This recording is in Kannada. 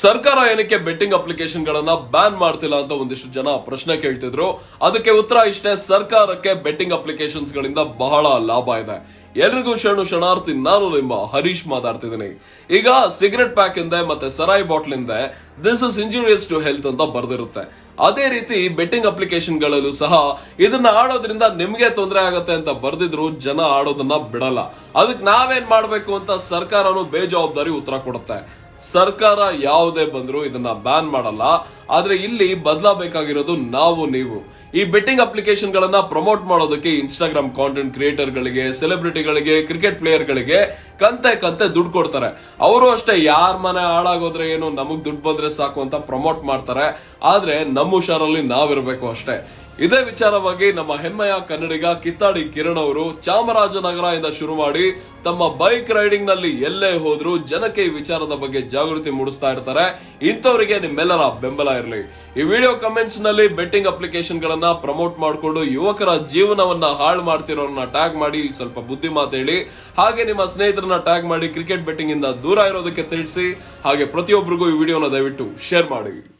ಸರ್ಕಾರ ಏನಕ್ಕೆ ಬೆಟ್ಟಿಂಗ್ ಅಪ್ಲಿಕೇಶನ್ ಗಳನ್ನ ಬ್ಯಾನ್ ಮಾಡ್ತಿಲ್ಲ ಅಂತ ಒಂದಿಷ್ಟು ಜನ ಪ್ರಶ್ನೆ ಕೇಳ್ತಿದ್ರು. ಅದಕ್ಕೆ ಉತ್ತರ ಇಷ್ಟೇ, ಸರ್ಕಾರಕ್ಕೆ ಬೆಟ್ಟಿಂಗ್ ಅಪ್ಲಿಕೇಶನ್ಸ್ ಗಳಿಂದ ಬಹಳ ಲಾಭ ಇದೆ. ಎಲ್ರಿಗೂ ಶರಣು ಶರಣಾರ್ಥಿ, ನಾನು ನಿಮ್ಮ ಹರೀಶ್ ಮಾತಾಡ್ತಿದ್ದೀನಿ. ಈಗ ಸಿಗರೆಟ್ ಪ್ಯಾಕ್ ಇಂದ ಮತ್ತೆ ಸರಾಯಿ ಬಾಟ್ಲ್ ಇಂದ this is injurious to health ಅಂತ ಬರ್ದಿರುತ್ತೆ. ಅದೇ ರೀತಿ ಬೆಟ್ಟಿಂಗ್ ಅಪ್ಲಿಕೇಶನ್ ಗಳಲ್ಲೂ ಸಹ ಇದನ್ನ ಆಡೋದ್ರಿಂದ ನಿಮ್ಗೆ ತೊಂದರೆ ಆಗತ್ತೆ ಅಂತ ಬರ್ದಿದ್ರು, ಜನ ಆಡೋದನ್ನ ಬಿಡಲ್ಲ. ಅದಕ್ಕೆ ನಾವೇನ್ ಮಾಡ್ಬೇಕು ಅಂತ ಸರ್ಕಾರನು ಬೇಜವಾಬ್ದಾರಿ ಉತ್ತರ ಕೊಡುತ್ತೆ. ಸರ್ಕಾರ ಯಾವುದೇ ಬಂದ್ರು ಇದನ್ನ ಬ್ಯಾನ್ ಮಾಡಲ್ಲ. ಆದ್ರೆ ಇಲ್ಲಿ ಬದಲಾಗಬೇಕಾಗಿರೋದು ನಾವು, ನೀವು. ಈ ಬೆಟ್ಟಿಂಗ್ ಅಪ್ಲಿಕೇಶನ್ ಗಳನ್ನ ಪ್ರಮೋಟ್ ಮಾಡೋದಕ್ಕೆ ಇನ್ಸ್ಟಾಗ್ರಾಮ್ ಕಾಂಟೆಂಟ್ ಕ್ರಿಯೇಟರ್ ಗಳಿಗೆ ಸೆಲೆಬ್ರಿಟಿಗಳಿಗೆ ಕ್ರಿಕೆಟ್ ಪ್ಲೇಯರ್ ಗಳಿಗೆ ಕಂತೆ ಕಂತೆ ದುಡ್ಡು ಕೊಡ್ತಾರೆ. ಅವರು ಅಷ್ಟೇ ಯಾರ ಮನೆ ಹಾಳಾಗೋದ್ರೆ ಏನು, ನಮಗ್ ದುಡ್ಡು ಬಂದ್ರೆ ಸಾಕು ಅಂತ ಪ್ರಮೋಟ್ ಮಾಡ್ತಾರೆ. ಆದ್ರೆ ನಮ್ಮ ಹುಷಾರಲ್ಲಿ ನಾವಿರ್ಬೇಕು ಅಷ್ಟೇ. ಇದೇ ವಿಚಾರವಾಗಿ ನಮ್ಮ ಹೆಮ್ಮೆಯ ಕನ್ನಡಿಗ ಕಿತ್ತಾಡಿ ಕಿರಣ್ ಅವರು ಚಾಮರಾಜನಗರ ಇಂದ ಶುರು ಮಾಡಿ ತಮ್ಮ ಬೈಕ್ ರೈಡಿಂಗ್ನಲ್ಲಿ ಎಲ್ಲೇ ಹೋದ್ರು ಜನಕ್ಕೆ ಈ ವಿಚಾರದ ಬಗ್ಗೆ ಜಾಗೃತಿ ಮೂಡಿಸ್ತಾ ಇರ್ತಾರೆ. ಇಂಥವರಿಗೆ ನಿಮ್ಮೆಲ್ಲರ ಬೆಂಬಲ ಇರಲಿ. ಈ ವಿಡಿಯೋ ಕಮೆಂಟ್ಸ್ನಲ್ಲಿ ಬೆಟ್ಟಿಂಗ್ ಅಪ್ಲಿಕೇಶನ್ ಗಳನ್ನ ಪ್ರಮೋಟ್ ಮಾಡಿಕೊಂಡು ಯುವಕರ ಜೀವನವನ್ನ ಹಾಳು ಮಾಡ್ತಿರೋರನ್ನ ಟ್ಯಾಗ್ ಮಾಡಿ ಸ್ವಲ್ಪ ಬುದ್ಧಿ ಮಾತೇಳಿ ಹಾಗೆ ನಿಮ್ಮ ಸ್ನೇಹಿತರನ್ನ ಟ್ಯಾಗ್ ಮಾಡಿ ಕ್ರಿಕೆಟ್ ಬೆಟ್ಟಿಂಗ್ ಇಂದ ದೂರ ಇರೋದಕ್ಕೆ ತಿಳಿಸಿ. ಹಾಗೆ ಪ್ರತಿಯೊಬ್ಬರಿಗೂ ಈ ವಿಡಿಯೋನ ದಯವಿಟ್ಟು ಶೇರ್ ಮಾಡಿ.